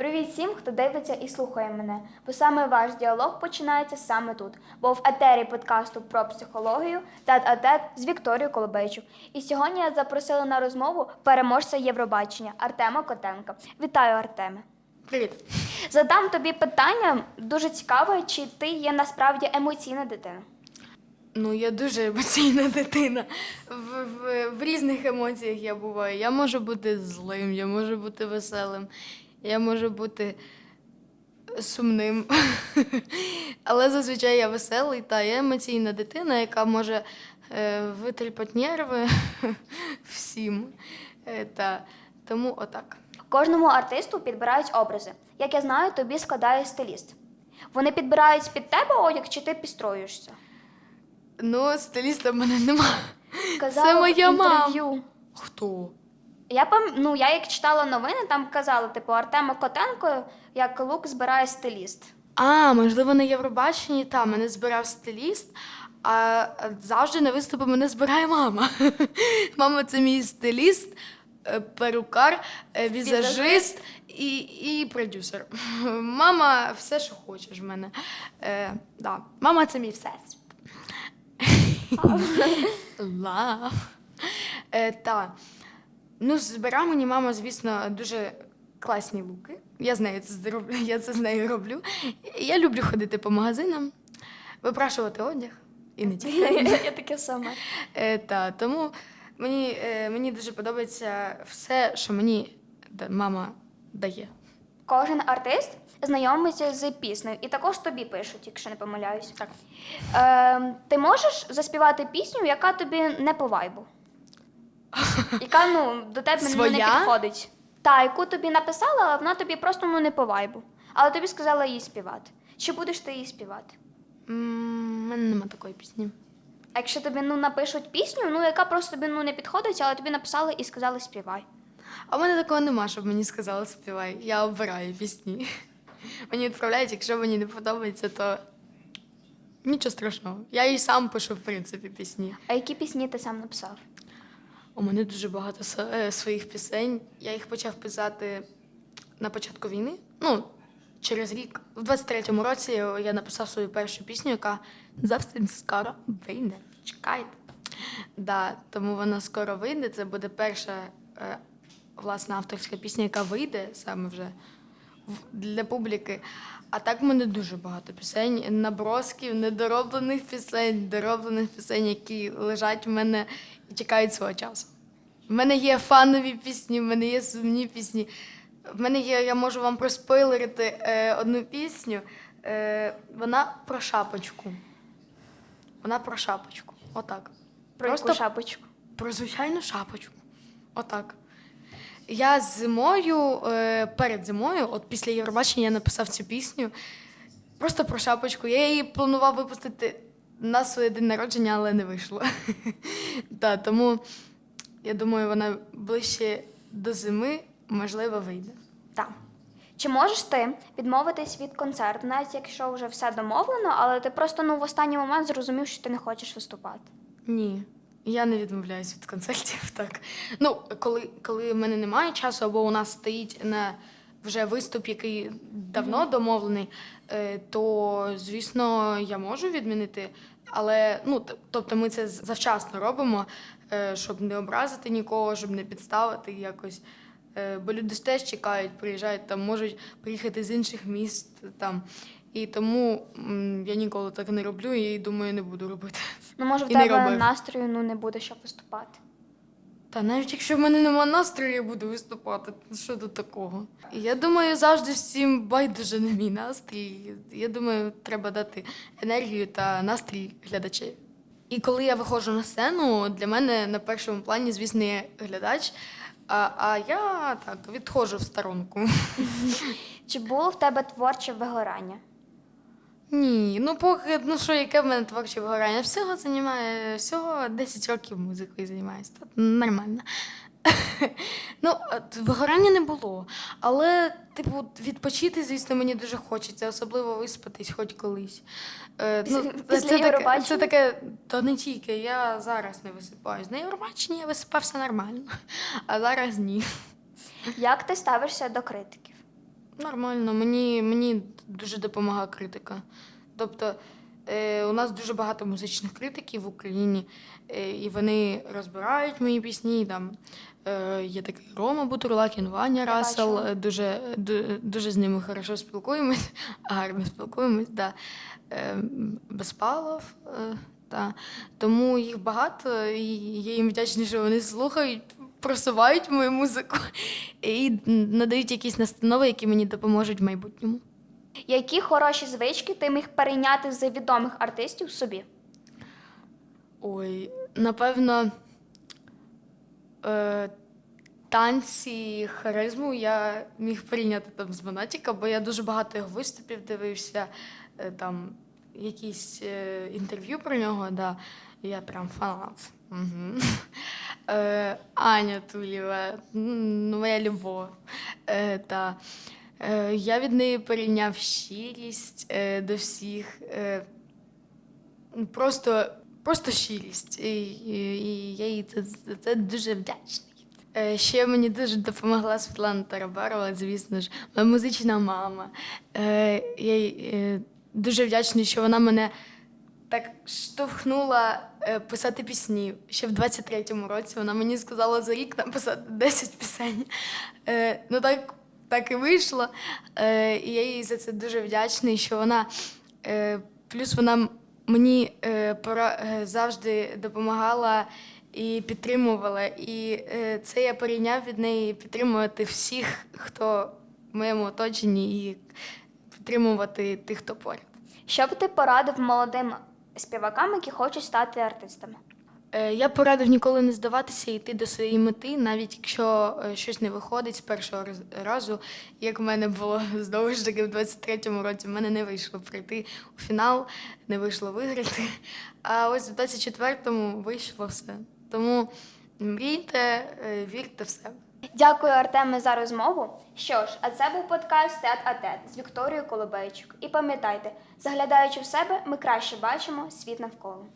Привіт всім, хто дивиться і слухає мене, бо саме ваш діалог починається саме тут, бо в етері подкасту про психологію тет а тет з Вікторією Колобейчук. І сьогодні я запросила на розмову переможця Євробачення Артема Котенка. Вітаю, Артеме! Привіт. Задам тобі питання дуже цікаве, чи ти є насправді емоційна дитина? Ну, я дуже емоційна дитина. В, в, в різних емоціях я буваю. Я можу бути злим, я можу бути веселим, я можу бути сумним. Але зазвичай я веселий та я емоційна дитина, яка може е, витріпати нерви всім. Е, та, тому отак. Кожному артисту підбирають образи. Як я знаю, тобі складає стиліст. Вони підбирають під тебе одяг, чи ти підстроюєшся? Ну, стиліста в мене нема. Казала Це моя мама. Хто? Я пам... ну, я як читала новини, там казали, типу, Артема Котенко як лук збирає стиліст. А, можливо, на Євробаченні там мене збирав стиліст, а завжди на виступи мене збирає мама. Мама це мій стиліст, е, перукар, е, візажист і, і продюсер. Мама все, що хочеш в мене. Е, да. Мама це мій всесвіт. Лав. Е, та. Ну, збирає мені мама, звісно, дуже класні луки. Я з нею це зроблю, я це з нею роблю. Я люблю ходити по магазинам, випрашувати одяг і не тільки. Я таке саме. Та, тому мені, е, мені дуже подобається все, що мені мама дає. Кожен артист знайомиться з піснею, і також тобі пишуть, якщо не помиляюсь. Так. Е, ти можеш заспівати пісню, яка тобі не по вайбу? Яка ну, до тебе ну, не Своя? підходить. Та, яку тобі написала, але вона тобі просто ну, не по вайбу. Але тобі сказала її співати. Чи будеш ти її співати? У мене нема такої пісні. А якщо тобі ну, напишуть пісню, ну яка просто тобі ну, не підходить, але тобі написали і сказали співай. А в мене такого нема, щоб мені сказали співай. Я обираю пісні. Мені відправляють, якщо мені не подобається, то нічого страшного. Я і сам пишу, в принципі, пісні. А які пісні ти сам написав? У мене дуже багато е, своїх пісень. Я їх почав писати на початку війни. Ну, через рік. В 23-му році я написав свою першу пісню, яка зовсім скоро вийде. Чекайте. Да, тому вона скоро вийде. Це буде перша е, власна авторська пісня, яка вийде саме вже для публіки. А так в мене дуже багато пісень, набросків, недороблених пісень, дороблених пісень, які лежать в мене і чекають свого часу. В мене є фанові пісні, в мене є сумні пісні. В мене є, я можу вам проспойлерити е, одну пісню. Е, вона про шапочку. Вона про шапочку. Отак. Про Просто яку шапочку? про звичайну шапочку. Отак. Я зимою, е, перед зимою, от після Євробачення я написав цю пісню. Просто про шапочку. Я її планував випустити на своє день народження, але не вийшло. Та, тому я думаю, вона ближче до зими, можливо, вийде. Так. Чи можеш ти відмовитись від концерту, навіть якщо вже все домовлено, але ти просто ну, в останній момент зрозумів, що ти не хочеш виступати? Ні, я не відмовляюсь від концертів. Так. Ну, коли, коли в мене немає часу, або у нас стоїть на вже виступ, який давно домовлений, е, то звісно я можу відмінити. Але ну, тобто ми це завчасно робимо, е, щоб не образити нікого, щоб не підставити якось. Е, Бо люди ж теж чекають, приїжджають, там можуть приїхати з інших міст там. І тому я ніколи так не роблю і думаю, не буду робити. Ну, може, в І тебе настрою ну, не буде, щоб виступати. Та навіть якщо в мене нема настрою, я буду виступати. Що тут такого? Я думаю, завжди всім байдуже на мій настрій. Я думаю, треба дати енергію та настрій глядачів. І коли я виходжу на сцену, для мене на першому плані, звісно, є глядач. А, а я так відходжу в сторонку. Чи було в тебе творче вигорання? Ні, ну поки, ну що, яке в мене творче вигорання? Всього займає, всього 10 років музикою займаюся. Нормально. ну, вигорання не було. Але, типу, відпочити, звісно, мені дуже хочеться, особливо виспатись хоч колись. Е, ну, після це, таке, це таке, то не тільки, я зараз не висипаюсь. На Євробаченні я висипався нормально, а зараз ні. Як ти ставишся до критиків? Нормально, мені, мені дуже допомагає критика. Тобто е, у нас дуже багато музичних критиків в Україні, е, і вони розбирають мої пісні. Там, е, є такий Рома Бутурлакін, Ваня Расел. Дуже, дуже з ними хорошо спілкуємось, гарно спілкуємось. Да. Е, Безпалов. Е, та. Тому їх багато, і я їм вдячна, що вони слухають, просувають мою музику і надають якісь настанови, які мені допоможуть в майбутньому. Які хороші звички ти міг перейняти з відомих артистів собі? Ой, напевно, е, танці, харизму я міг прийняти там з Монатіка, бо я дуже багато його виступів дивився, е, там якісь е, інтерв'ю про нього, да. Я прям фанат. Угу. Е, Аня Тулєва, м, моя любов. Е, та. Е, я від неї перейняв щирість е, до всіх. Е, просто, просто щирість. І, і, і я їй це, це дуже вдячний. Е, Ще мені дуже допомогла Світлана Тарабарова, звісно ж, моя музична мама. Е, Я їй е, дуже вдячний, що вона мене так штовхнула е, писати пісні. Ще в 23-му році вона мені сказала за рік написати 10 пісень. Е, Ну так, так і вийшло. Е, І я їй за це дуже вдячний, що вона е, плюс вона мені е, пора, е, завжди допомагала і підтримувала. І е, це я перейняв від неї підтримувати всіх, хто в моєму оточенні, і підтримувати тих, хто поряд. Що б ти порадив молодим співакам, які хочуть стати артистами? Е, Я порадив ніколи не здаватися і йти до своєї мети, навіть якщо е, щось не виходить з першого раз- разу, як в мене було знову ж таки в 23-му році. В мене не вийшло прийти у фінал, не вийшло виграти. А ось в 24-му вийшло все. Тому мрійте, е, вірте в себе. Дякую, Артеме, за розмову. Що ж, а це був подкаст Тет а з Вікторією Колобейчук. І пам'ятайте, заглядаючи в себе, ми краще бачимо світ навколо.